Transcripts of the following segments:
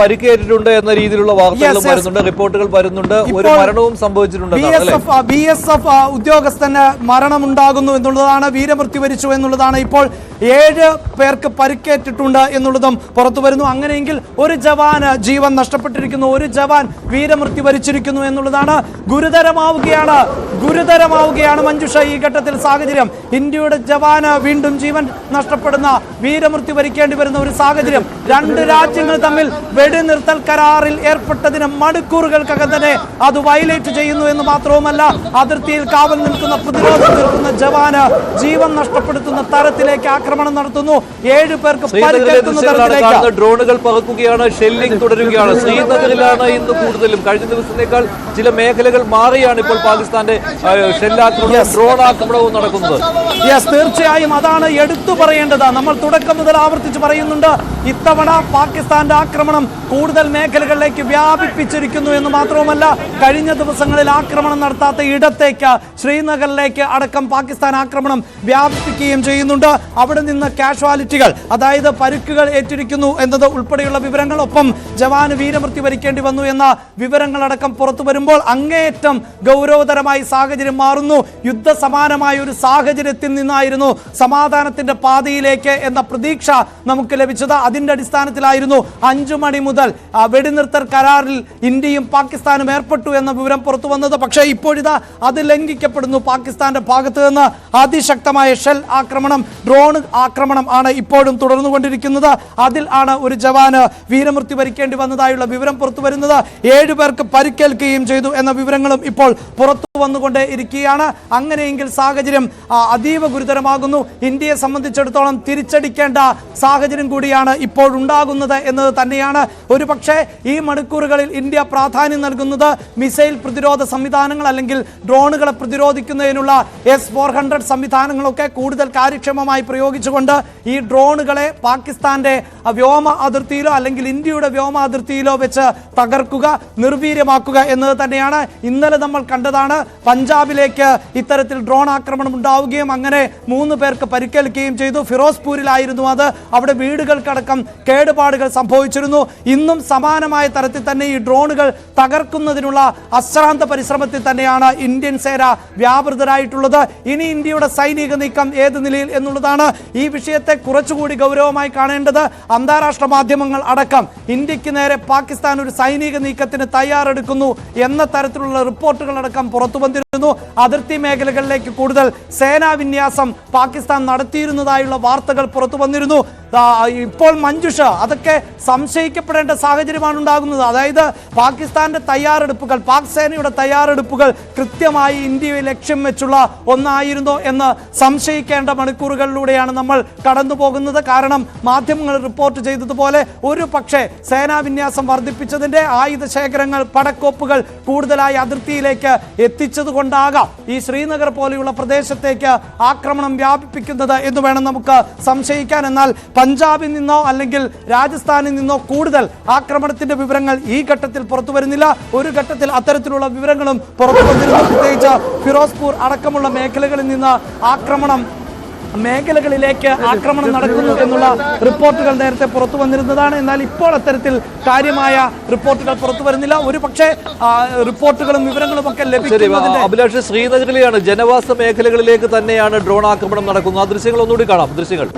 പരിക്കേറ്റിട്ടുണ്ട് എന്ന രീതിയിലുള്ള വാർത്തകളും. വരുന്നുണ്ട് റിപ്പോർട്ടുകൾ വരുന്നുണ്ട് ഒരു മരണവും സംഭവിച്ചിട്ടുണ്ട് ബി എസ് എഫ് ഉദ്യോഗസ്ഥന് മരണമുണ്ടാകുന്നു എന്നുള്ളതാണ് വീരമൃത്യു വരിച്ചു എന്നുള്ളതാണ് ഇപ്പോൾ ഏഴ് പേർക്ക് പരിക്കേറ്റിട്ടുണ്ട് എന്നുള്ളതും പുറത്തു വരുന്നു. അങ്ങനെയെങ്കിൽ ഒരു ജവാന് ജീവൻ നഷ്ടപ്പെട്ടിരിക്കുന്നു ഒരു ജവാൻ വീരമൃത്യു വരിച്ചിരിക്കുന്നു എന്നുള്ളതാണ് ഗുരുതരമാവുകയാണ്. ഗുരുതരമാവുകയാണ് മഞ്ജുഷ ഈ ഘട്ടത്തിൽ സാഹചര്യം. ഇന്ത്യയുടെ ജവാന് വീണ്ടും ജീവൻ നഷ്ടപ്പെടുന്ന വീരമൃത്യു വരിക്കേണ്ടി വരുന്ന ഒരു സാഹചര്യം. രണ്ട് രാജ്യങ്ങൾ തമ്മിൽ വെടിനിർത്തൽ കരാറിൽ ഏർപ്പെട്ടതിന് മണിക്കൂറുകൾക്കകം തന്നെ അത് വയലേറ്റ് ചെയ്യുന്നു എന്ന് മാത്രവുമല്ല അതിർത്തിയിൽ കാവൽ നിൽക്കുന്ന പ്രതിരോധം നിൽക്കുന്ന ജവാന് ജീവൻ നഷ്ടപ്പെടുത്തുന്ന തരത്തിലേക്ക് ആക്രമണം നടത്തുന്നു. ഏഴു പേർക്ക് ഡ്രോണുകൾ പറക്കുകയാണ് ഷെല്ലിംഗ് തുടരുകയാണ്. ശ്രീനഗറിലാണ് ഇന്ന് കൂടുതലും. കഴിഞ്ഞ ദിവസത്തേക്കാൾ ചില മേഖലകൾ മാറിയാണ് ഇപ്പോൾ പാകിസ്ഥാന്റെ ഡ്രോൺ ആക്രമണവും നടക്കുന്നത്. യെസ് തീർച്ചയായും അതാണ് എടുത്തു പറയേണ്ടത്. നമ്മൾ തുടക്കം മുതൽ ആവർത്തിച്ച് പറയുന്നുണ്ട് ഇത്തവണ പാകിസ്ഥാന്റെ ആക്രമണം കൂടുതൽ മേഖലകളിലേക്ക് വ്യാപിപ്പിച്ചിരിക്കുന്നു എന്ന് മാത്രവുമല്ല കഴിഞ്ഞ ദിവസങ്ങളിൽ ആക്രമണം നടത്താത്ത ഇടത്തേക്ക് ശ്രീനഗറിലേക്ക് അടക്കം പാകിസ്ഥാൻ ആക്രമണം വ്യാപിപ്പിക്കുകയും ചെയ്യുന്നുണ്ട്. അവിടെ നിന്ന് കാഷ്വാലിറ്റികൾ അതായത് പരുക്കുകൾ ഏറ്റിരിക്കുന്നു എന്നത് ഉൾപ്പെടെയുള്ള വിവരങ്ങൾ ഒപ്പം ജവാന് വീരമൃത്യു വരിക്കേണ്ടി വന്നു എന്ന വിവരങ്ങളടക്കം പുറത്തു വരുമ്പോൾ അങ്ങേയറ്റം ഗൗരവതരമായി സാഹചര്യം മാറുന്നു. യുദ്ധസമാനമായ ഒരു സാഹചര്യത്തിൽ നിന്നായിരുന്നു സമാധാനത്തിന്റെ പാതയിലേക്ക് എന്ന പ്രതീക്ഷ നമുക്ക് ലഭിച്ചത്. അതിന്റെ അടിസ്ഥാനത്തിലായിരുന്നു അഞ്ചു മുതൽ വെടിനിർത്തൽ കരാറിൽ ഇന്ത്യയും പാകിസ്ഥാനും ഏർപ്പെട്ടു എന്ന വിവരം പുറത്തു വന്നത്. പക്ഷേ ഇപ്പോഴിതാ അത് ലംഘിക്കപ്പെടുന്നു പാകിസ്ഥാന്റെ ഭാഗത്ത് നിന്ന്. അതിശക്തമായ ഷെൽ ആക്രമണം ഡ്രോൺ ആക്രമണം ആണ് ഇപ്പോഴും തുടർന്നുകൊണ്ടിരിക്കുന്നത്. അതിൽ ആണ് ഒരു ജവാന് വീരമൃത്യു വരിക്കേണ്ടി വന്നതായുള്ള വിവരം പുറത്തു വരുന്നത്. ഏഴുപേർക്ക് പരിക്കേൽക്കുകയും ചെയ്തു എന്ന വിവരങ്ങളും ഇപ്പോൾ പുറത്തു വന്നുകൊണ്ടേ ഇരിക്കുകയാണ്. അങ്ങനെയെങ്കിൽ സാഹചര്യം അതീവ ഗുരുതരമാകുന്നു. ഇന്ത്യയെ സംബന്ധിച്ചിടത്തോളം തിരിച്ചടിക്കേണ്ട സാഹചര്യം കൂടിയാണ് ഇപ്പോഴുണ്ടാകുന്നത് എന്നത് തന്നെയാണ് ഒരു പക്ഷേ ഈ മണിക്കൂറുകളിൽ ഇന്ത്യ പ്രാധാന്യം നൽകുന്നത് മിസൈൽ പ്രതിരോധ സംവിധാനങ്ങൾ അല്ലെങ്കിൽ ഡ്രോണുകളെ പ്രതിരോധിക്കുന്നതിനുള്ള എസ് ഫോർ ഹൺഡ്രഡ് സംവിധാനങ്ങളൊക്കെ കൂടുതൽ കാര്യക്ഷമമായി പ്രയോഗിച്ചുകൊണ്ട് ഈ ഡ്രോണുകളെ പാകിസ്ഥാന്റെ വ്യോമ അതിർത്തിയിലോ അല്ലെങ്കിൽ ഇന്ത്യയുടെ വ്യോമ അതിർത്തിയിലോ വെച്ച് തകർക്കുക നിർവീര്യമാക്കുക എന്നത് തന്നെയാണ് ഇന്നലെ നമ്മൾ കണ്ടതാണ്. പഞ്ചാബിലേക്ക് ഇത്തരത്തിൽ ഡ്രോൺ ആക്രമണം ഉണ്ടാവുകയും അങ്ങനെ മൂന്ന് പേർക്ക് പരിക്കേൽക്കുകയും ചെയ്തു. ഫിറോസ്പൂരിലായിരുന്നു അത്. അവിടെ വീടുകൾക്കടക്കം കേടുപാടുകൾ സംഭവിച്ചിരുന്നു. ഇന്നും സമാനമായ തരത്തിൽ തന്നെ ഈ ഡ്രോണുകൾ തകർക്കുന്നതിനുള്ള അശ്രാന്ത പരിശ്രമത്തിൽ തന്നെയാണ് ഇന്ത്യൻ സേന വ്യാപൃതരായിട്ടുള്ളത്. ഇനി ഇന്ത്യയുടെ സൈനിക നീക്കം ഏത് നിലയിൽ എന്നുള്ളതാണ് ഈ വിഷയത്തെ കുറച്ചുകൂടി ഗൗരവമായി കാണേണ്ടത് അന്താരാഷ്ട്ര മാധ്യമങ്ങൾ അടക്കം. ഇന്ത്യയ്ക്ക് നേരെ പാകിസ്ഥാൻ ഒരു സൈനിക നീക്കത്തിന് തയ്യാറെടുക്കുന്നു എന്ന തരത്തിലുള്ള റിപ്പോർട്ടുകൾ അടക്കം പുറത്തു വന്നിരുന്നു. അതിർത്തി മേഖലകളിലേക്ക് കൂടുതൽ സേനാ വിന്യാസം പാകിസ്ഥാൻ നടത്തിയിരുന്നതായുള്ള വാർത്തകൾ പുറത്തു വന്നിരുന്നു. ഇപ്പോൾ മഞ്ജുഷ അതൊക്കെ സംശയിക്കപ്പെടേണ്ട സാഹചര്യമാണ് ഉണ്ടാകുന്നത്. അതായത് പാകിസ്ഥാന്റെ തയ്യാറെടുപ്പുകൾ പാക് സേനയുടെ തയ്യാറെടുപ്പുകൾ കൃത്യമായി ഇന്ത്യയെ ലക്ഷ്യം വെച്ചുള്ള ഒന്നായിരുന്നോ എന്ന് സംശയിക്കേണ്ട മണിക്കൂറുകളിലൂടെയാണ് നമ്മൾ കടന്നു പോകുന്നത് കാരണം മാധ്യമങ്ങൾ റിപ്പോർട്ട് ചെയ്തതുപോലെ ഒരു പക്ഷേ സേനാ വിന്യാസം വർദ്ധിപ്പിച്ചതിന്റെ ആയുധ ശേഖരങ്ങൾ പടക്കോപ്പുകൾ കൂടുതലായി അതിർത്തിയിലേക്ക് എത്തിച്ചതുകൊണ്ടാകാം ഈ ശ്രീനഗർ പോലെയുള്ള പ്രദേശത്തേക്ക് ആക്രമണം വ്യാപിപ്പിക്കുന്നത് എന്ന് വേണം നമുക്ക് സംശയിക്കാൻ. എന്നാൽ പഞ്ചാബിൽ നിന്നോ അല്ലെങ്കിൽ രാജസ്ഥാനിൽ നിന്നോ കൂടുതൽ ആക്രമണത്തിന്റെ വിവരങ്ങൾ ഈ ഘട്ടത്തിൽ പുറത്തു വരുന്നില്ല. ഒരു ഘട്ടത്തിൽ അത്തരത്തിലുള്ള വിവരങ്ങളും പുറത്തു വന്നിരുന്നു. പ്രത്യേകിച്ച് ഫിറോസ്പൂർ അടക്കമുള്ള മേഖലകളിൽ നിന്ന് ആക്രമണം മേഖലകളിലേക്ക് ആക്രമണം നടക്കുന്നു എന്നുള്ള റിപ്പോർട്ടുകൾ നേരത്തെ പുറത്തു വന്നിരുന്നതാണ്. എന്നാൽ ഇപ്പോൾ അത്തരത്തിൽ കാര്യമായ റിപ്പോർട്ടുകൾ പുറത്തു വരുന്നില്ല. ഒരു പക്ഷേ റിപ്പോർട്ടുകളും വിവരങ്ങളും ഒക്കെ ശരി ലഭിക്കുന്നതിന്റെ അഭിലാഷ് ശ്രീനഗറിലെയാണ് ജനവാസ മേഖലകളിലേക്ക് തന്നെയാണ് ഡ്രോൺ ആക്രമണം നടക്കുന്നത്. ആ ദൃശ്യങ്ങൾ ഒന്നുകൂടി കാണാം. ദൃശ്യങ്ങൾ.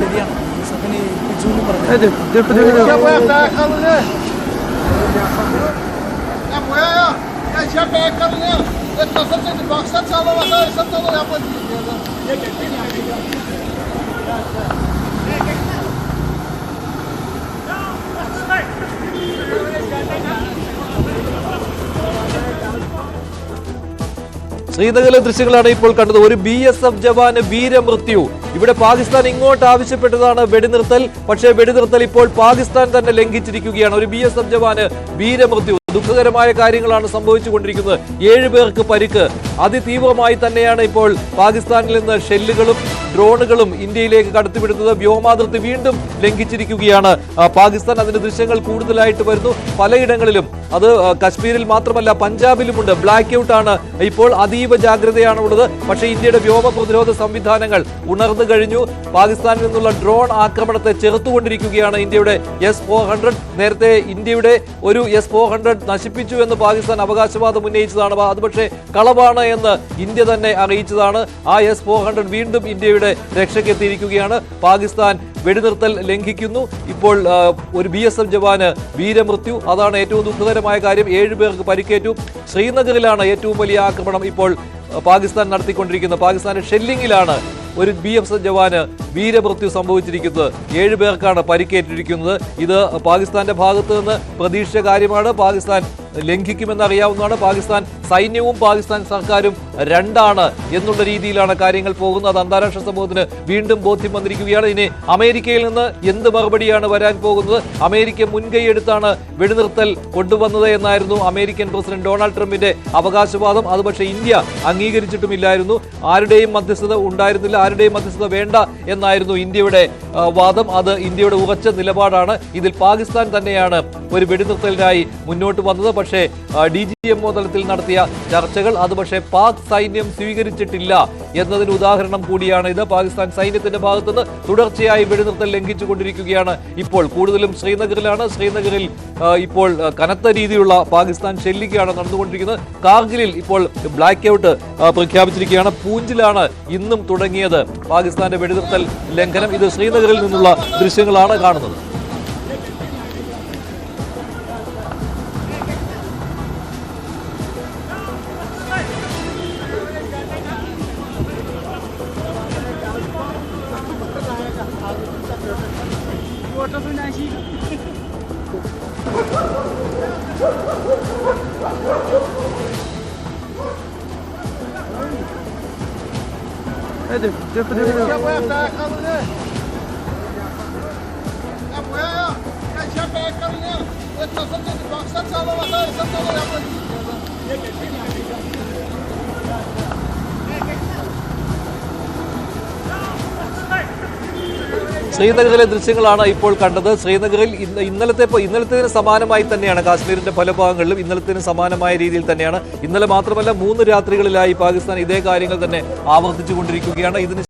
ശരിയാണ് പറഞ്ഞു Se box se chalo va a se todo ya pues ശ്രീനഗറിലെ ദൃശ്യങ്ങളാണ് ഇപ്പോൾ കണ്ടത്. ഒരു ബി എസ് എഫ് ജവാന് വീരമൃത്യു. ഇവിടെ പാകിസ്ഥാൻ ഇങ്ങോട്ട് ആവശ്യപ്പെട്ടതാണ് വെടിനിർത്തൽ. പക്ഷേ വെടിനിർത്തൽ ഇപ്പോൾ പാകിസ്ഥാൻ തന്നെ ലംഘിച്ചിരിക്കുകയാണ്. ഒരു ബി എസ് എഫ് ജവാന് വീരമൃത്യു. ദുഃഖകരമായ കാര്യങ്ങളാണ് സംഭവിച്ചുകൊണ്ടിരിക്കുന്നത്. ഏഴ് പേർക്ക് പരിക്ക്. അതിതീവ്രമായി തന്നെയാണ് ഇപ്പോൾ പാകിസ്ഥാനിൽ നിന്ന് ഷെല്ലുകളും ഡ്രോണുകളും ഇന്ത്യയിലേക്ക് കടത്തിവിടുന്നത്. വ്യോമാതിർത്തി വീണ്ടും ലംഘിച്ചിരിക്കുകയാണ്. പാകിസ്ഥാൻ അതിന്റെ ദൃശ്യങ്ങൾ കൂടുതലായിട്ട് വരുന്നു. പലയിടങ്ങളിലും അത് കശ്മീരിൽ മാത്രമല്ല പഞ്ചാബിലുമുണ്ട്. ബ്ലാക്ക് ഔട്ട് ആണ്. ഇപ്പോൾ അതീവ ജാഗ്രതയാണ് ഉള്ളത്. പക്ഷേ ഇന്ത്യയുടെ വ്യോമ പ്രതിരോധ സംവിധാനങ്ങൾ ഉണർന്നു കഴിഞ്ഞു. പാകിസ്ഥാനിൽ നിന്നുള്ള ഡ്രോൺ ആക്രമണത്തെ ചെറുത്തുകൊണ്ടിരിക്കുകയാണ് ഇന്ത്യയുടെ എസ് ഫോർ നേരത്തെ ഇന്ത്യയുടെ ഒരു എസ് ഫോർ നശിപ്പിച്ചു എന്ന് പാകിസ്ഥാൻ അവകാശവാദം ഉന്നയിച്ചതാണ്. അതുപക്ഷേ കളവാണ് എന്ന് ഇന്ത്യ തന്നെ അറിയിച്ചതാണ്. ആ എസ് ഫോർ ഹൺഡ്രഡ് വീണ്ടും ഇന്ത്യയുടെ രക്ഷയ്ക്കെത്തിയിരിക്കുകയാണ്. പാകിസ്ഥാൻ വെടിനിർത്തൽ ലംഘിക്കുന്നു. ഇപ്പോൾ ഒരു ബി എസ് എഫ് ജവാന് വീരമൃത്യു. അതാണ് ഏറ്റവും ദുഃഖകരമായ കാര്യം. ഏഴ് പേർക്ക് പരിക്കേറ്റു. ശ്രീനഗറിലാണ് ഏറ്റവും വലിയ ആക്രമണം ഇപ്പോൾ പാകിസ്ഥാൻ നടത്തിക്കൊണ്ടിരിക്കുന്നത്. പാകിസ്ഥാന്റെ ഷെല്ലിങ്ങിലാണ് ഒരു ബി എഫ് ജവാന് വീരമൃത്യു സംഭവിച്ചിരിക്കുന്നത്. ഏഴ് പേർക്കാണ് പരിക്കേറ്റിരിക്കുന്നത്. ഇത് പാകിസ്ഥാന്റെ ഭാഗത്ത് നിന്ന് പ്രതീക്ഷിച്ച കാര്യമാണ്. പാകിസ്ഥാൻ ലംഘിക്കുമെന്ന് അറിയാവുന്നതാണ് പാകിസ്ഥാൻ സൈന്യവും പാകിസ്ഥാൻ സർക്കാരും രണ്ടാണ് എന്നുള്ള രീതിയിലാണ് കാര്യങ്ങൾ പോകുന്നത്. അന്താരാഷ്ട്ര സമൂഹത്തിന് വീണ്ടും ബോധ്യം വന്നിരിക്കുകയാണ്. ഇനി അമേരിക്കയിൽ നിന്ന് എന്ത് മറുപടിയാണ് വരാൻ പോകുന്നത്? അമേരിക്ക മുൻകൈ എടുത്താണ് വെടിനിർത്തൽ കൊണ്ടുവന്നത് എന്നായിരുന്നു അമേരിക്കൻ പ്രസിഡന്റ് ഡൊണാൾഡ് ട്രംപിന്റെ അവകാശവാദം. അത് ഇന്ത്യ അംഗീകരിച്ചിട്ടുമില്ലായിരുന്നു. ആരുടെയും മധ്യസ്ഥത ഉണ്ടായിരുന്നില്ല. ആരുടെയും മധ്യസ്ഥത വേണ്ട എന്നായിരുന്നു ഇന്ത്യയുടെ വാദം. അത് ഇന്ത്യയുടെ ഉറച്ച നിലപാടാണ്. ഇതിൽ പാകിസ്ഥാൻ തന്നെയാണ് ഒരു വെടിനിർത്തലിനായി മുന്നോട്ട് വന്നത്. പക്ഷേ ഡി ജി എം തലത്തിൽ നടത്തിയ ചർച്ചകൾ. അത് പക്ഷേ പാക് സൈന്യം സ്വീകരിച്ചിട്ടില്ല എന്നതിന് ഉദാഹരണം കൂടിയാണ് ഇത്. പാകിസ്ഥാൻ സൈന്യത്തിന്റെ ഭാഗത്തുനിന്ന് തുടർച്ചയായി വെടിനിർത്തൽ ലംഘിച്ചുകൊണ്ടിരിക്കുകയാണ് ഇപ്പോൾ. കൂടുതലും ശ്രീനഗറിലാണ്. ശ്രീനഗറിൽ ഇപ്പോൾ കനത്ത രീതിയിലുള്ള പാകിസ്ഥാൻ ശല്യക്കാണ് നടന്നുകൊണ്ടിരിക്കുന്നത്. കാർഗിലിൽ ഇപ്പോൾ ബ്ലാക്ക് ഔട്ട് പ്രഖ്യാപിച്ചിരിക്കുകയാണ്. പൂഞ്ചിലാണ് ഇന്നും തുടങ്ങിയത് പാകിസ്ഥാന്റെ വെടിനിർത്തൽ ലംഘനം. ഇത് ശ്രീനഗറിൽ നിന്നുള്ള ദൃശ്യങ്ങളാണ് കാണുന്നത്. 我这份担心。哎，对，对对对对。先不要打，看不。上了，上上了，ശ്രീനഗറിലെ ദൃശ്യങ്ങളാണ് ഇപ്പോൾ കണ്ടത്. ശ്രീനഗറിൽ ഇന്ന് ഇന്നലത്തെ ഇന്നലത്തേതിന് സമാനമായി തന്നെയാണ്. കാശ്മീരിന്റെ പല ഭാഗങ്ങളിലും ഇന്നലത്തേതിന് സമാനമായ രീതിയിൽ തന്നെയാണ്. ഇന്നലെ മാത്രമല്ല മൂന്ന് രാത്രികളിലായി പാകിസ്ഥാൻ ഇതേ കാര്യങ്ങൾ തന്നെ ആവർത്തിച്ചു കൊണ്ടിരിക്കുകയാണ് ഇതിന്